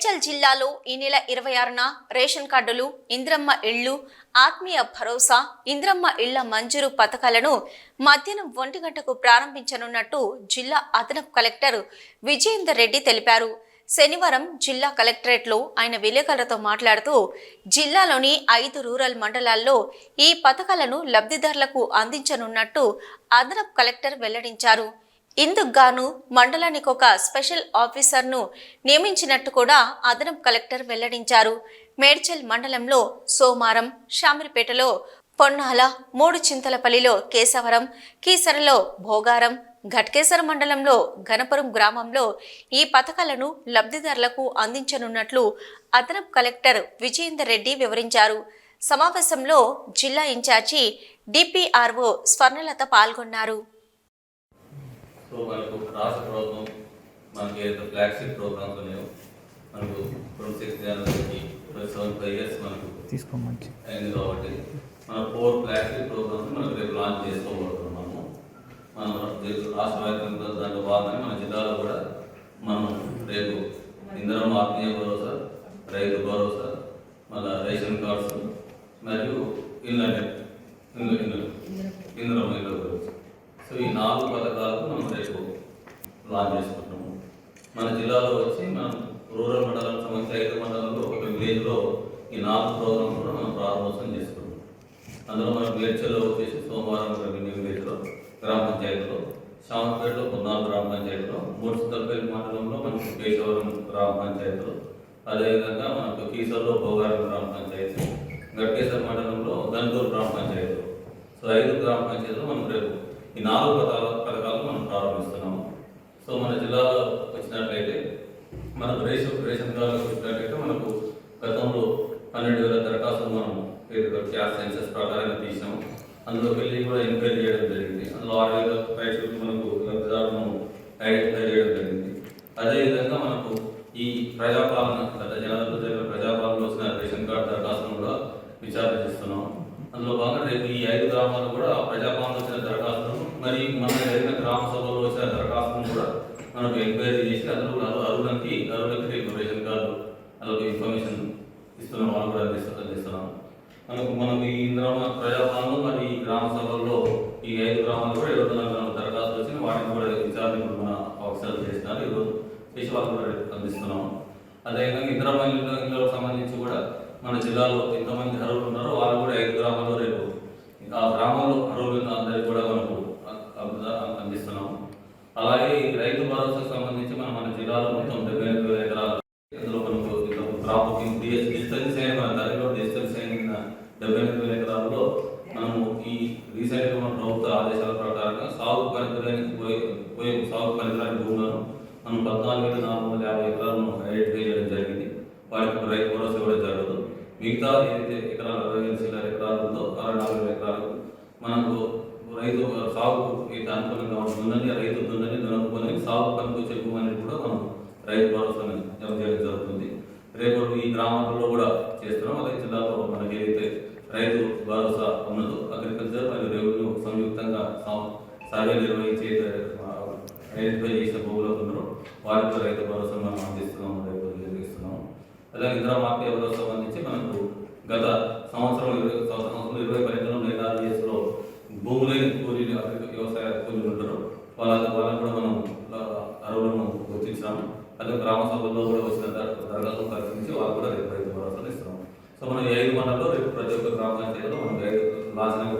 మేడ్చల్ జిల్లాలో ఈ నెల ఇరవై ఆరున రేషన్ కార్డులు ఇంద్రమ్మ ఇళ్ళు ఆత్మీయ భరోసా ఇంద్రమ్మ ఇళ్ళ మంజూరు పథకాలను మధ్యాహ్నం ఒంటి గంటకు ప్రారంభించనున్నట్టు జిల్లా అదనపు కలెక్టర్ విజయేందర్ రెడ్డి తెలిపారు. శనివారం జిల్లా కలెక్టరేట్లో ఆయన విలేకరులతో మాట్లాడుతూ జిల్లాలోని ఐదు రూరల్ మండలాల్లో ఈ పథకాలను లబ్ధిదారులకు అందించనున్నట్టు అదనపు కలెక్టర్ వెల్లడించారు. ఇందుకు గాను మండలానికి ఒక స్పెషల్ ఆఫీసర్ను నియమించినట్టు కూడా అదనపు కలెక్టర్ వెల్లడించారు. మేడ్చల్ మండలంలో సోమారం షామిరిపేటలో పొన్నాల మూడు చింతలపల్లిలో కేశవరం కీసరలో భోగారం ఘట్కేసర మండలంలో ఘనపురం గ్రామంలో ఈ పథకాలను లబ్ధిదారులకు అందించనున్నట్లు అదనపు కలెక్టర్ విజయేందర్ రెడ్డి వివరించారు. సమావేశంలో జిల్లా ఇన్ఛార్జి డిపిఆర్ఓ స్వర్ణలత పాల్గొన్నారు. సో మనకు రాష్ట్ర ప్రభుత్వం మనకి ఏదైతే ఫ్లాగ్షిప్ ప్రోగ్రామ్స్ ఉన్నాయో మనకు ట్వంటీ సిక్స్ జనవరికి ట్వంటీ సెవెన్ ఫైవ్ ఇయర్స్ మనకు తీసుకో మంచి. అయింది కాబట్టి మన ఫోర్ ఫ్లాగ్షిప్ ప్రోగ్రామ్స్ మనం రేపు లాంచ్ చేసుకోబోతున్నాము మనం రాష్ట్ర వ్యాప్తంగా దాంట్లో భాగంగా మన జిల్లాలో కూడా మనం రేపు ఇంధనం ఆత్మీయ భరోసా రైతు భరోసా మళ్ళీ రేషన్ కార్డ్స్ మరియు ఇళ్ళ ఇల్లు ఇల్లు ఇంధనం ఇల్లు భరోసా. సో ఈ నాలుగు పథకాలకు మనం రేపు లాంచ్ చేసుకుంటున్నాము. మన జిల్లాలో వచ్చి మనం రూరల్ మండలం సంబంధించి ఐదు మండలంలో ఒక విలేజ్లో ఈ నాలుగు ప్రోగ్రామ్ కూడా మనం ప్రారంభోత్సవం చేసుకున్నాం అందులో మన మేడ్చల్లో వచ్చేసి సోమవారం విలేజ్లో గ్రామ పంచాయతీలో శామపేటలో పద్నాలుగు గ్రామ పంచాయతీలో మూడుసుతలపల్లి మండలంలో మనకు కేశవరం గ్రామ పంచాయతీలో అదేవిధంగా మనకు కీసర్లో భోగారం గ్రామ పంచాయతీ గట్కేశ్వర మండలంలో గంటూరు గ్రామ పంచాయతీలో. సో ఐదు గ్రామ పంచాయతీలో మనం రేపు ఈ నాలుగు పథకాల పథకాలు మనం ప్రారంభిస్తున్నాము. సో మన జిల్లాలో వచ్చినట్లయితే మనకు రేషన్ రేషన్ కార్డులకు వచ్చినట్లయితే మనకు గతంలో పన్నెండు వేల దరఖాస్తులు మనం ఏదో సెన్సెస్ ప్రకారంగా తీసాము. అందులో వెళ్ళి కూడా ఎంక్వైరీ చేయడం జరిగింది. అందులో ఆరు వేల రైతులు మనకు లబ్ధిదారులను ఐడెంటిఫై చేయడం జరిగింది. అదేవిధంగా మనకు ఈ ప్రజాపాలన గత జనాలతో జరిగిన ప్రజాపాలన వచ్చిన రేషన్ కార్డు దరఖాస్తులను కూడా విచారణ చేస్తున్నాం అందులో భాగంగా రేపు ఈ ఐదు గ్రామాలు కూడా ఆ ప్రజాపాలన వచ్చిన దరఖాస్తులను మరి మన జరిగిన గ్రామ సభలో వచ్చిన దరఖాస్తులను కూడా మనకు ఎంక్వైరీ చేసి అందులో కూడా అరువులకి అరువులకి రేపు రేషన్ కార్డు అలాగే ఇన్ఫర్మేషన్ ఇస్తున్నాం వాళ్ళు కూడా అందిస్తు అందిస్తున్నాం మనకు మనకు ఈ గ్రామ ప్రజాపాలన మరి ఈ గ్రామ సభల్లో ఈ ఐదు గ్రామాలు కూడా ఇరవై నాలుగు దరఖాస్తులు వచ్చిన వాటిని కూడా విచారణ మన ఆఫీసర్లు చేస్తున్నారు. ఈరోజు చేసి వాళ్ళు కూడా రేపు అందిస్తున్నాం అదేవిధంగా ఇతర ఇళ్ళకు సంబంధించి కూడా మన జిల్లాలో ఎంతమంది అర్హులు ఉన్నారో వాళ్ళు కూడా ఐదు గ్రామాల్లో రేపు ఆ గ్రామాల్లో అర్హులు అందరికీ కూడా మనకు అందిస్తున్నాము. అలాగే ఈ రైతు భరోసాకు సంబంధించి మనం మన జిల్లాలో మొత్తం డెబ్బై ఎనిమిది వేల ఎకరాలు ఇందులో మనకు క్రాప్ బుకింగ్ డిజిటల్ సైన్ మన దానిలో డిజిటల్ సైన్ డెబ్బై ఎనిమిది వేల ఎకరాల్లో మనము ఈ రీసెంట్గా మన ప్రభుత్వ ఆదేశాల ప్రకారంగా సాగు పరికరానికి పోయే పోయే సాగు పరికరానికి భూములను మనం పద్నాలుగు వేల నాలుగు వందల యాభై ఎకరాలను ఐడెంటిఫై చేయడం జరిగింది. వారికి రైతు భరోసా ఇవ్వడం జరగదు మిగతా ఏదైతే ఎకరాలు అరవై వేల చిల్లర ఎకరాలు ఉందో అరవై నాలుగు ఎకరాలు మనకు రైతు సాగుకు అయితే అనుకూలంగా ఉంటుందని రైతు దున్నని దున్నకుని సాగు పనికి చెప్పుమని కూడా మనం రైతు భరోసా జమ చేయడం జరుగుతుంది. రేపు ఈ గ్రామాలలో కూడా చేస్తున్నాం. అలాగే జిల్లాలో మనకి ఏదైతే రైతు భరోసా ఉన్నదో అగ్రికల్చర్ మరియు రెవెన్యూ సంయుక్తంగా సర్వే నిర్వహించి ఐడెంటిఫై చేసిన భూములు ఉన్నారో వారికి రైతు భరోసా మనం అందిస్తున్నాం. అలాగే ఇందిరా మాఫియా సంబంధించి మనకు గత సంవత్సరం ఇరవై సంవత్సరం ఇరవై పన్నెండులో లేదా దేశంలో భూములైన కూలీలు అగ్రి- వ్యవసాయ కూలీలు ఉంటారు. వాళ్ళ వాళ్ళని కూడా మనం అరువులను గుర్తించాము అదే గ్రామ సభల్లో కూడా వచ్చిన దర- దరఖాస్తులు పరిశీలించి వాళ్ళు కూడా రేపు రైతు భరోసాలు ఇస్తున్నాం సో మనం ఐదు మండలంలో రేపు ప్రతి ఒక్క గ్రామ పంచాయతీలో మనం రైతు లాంఛనంగా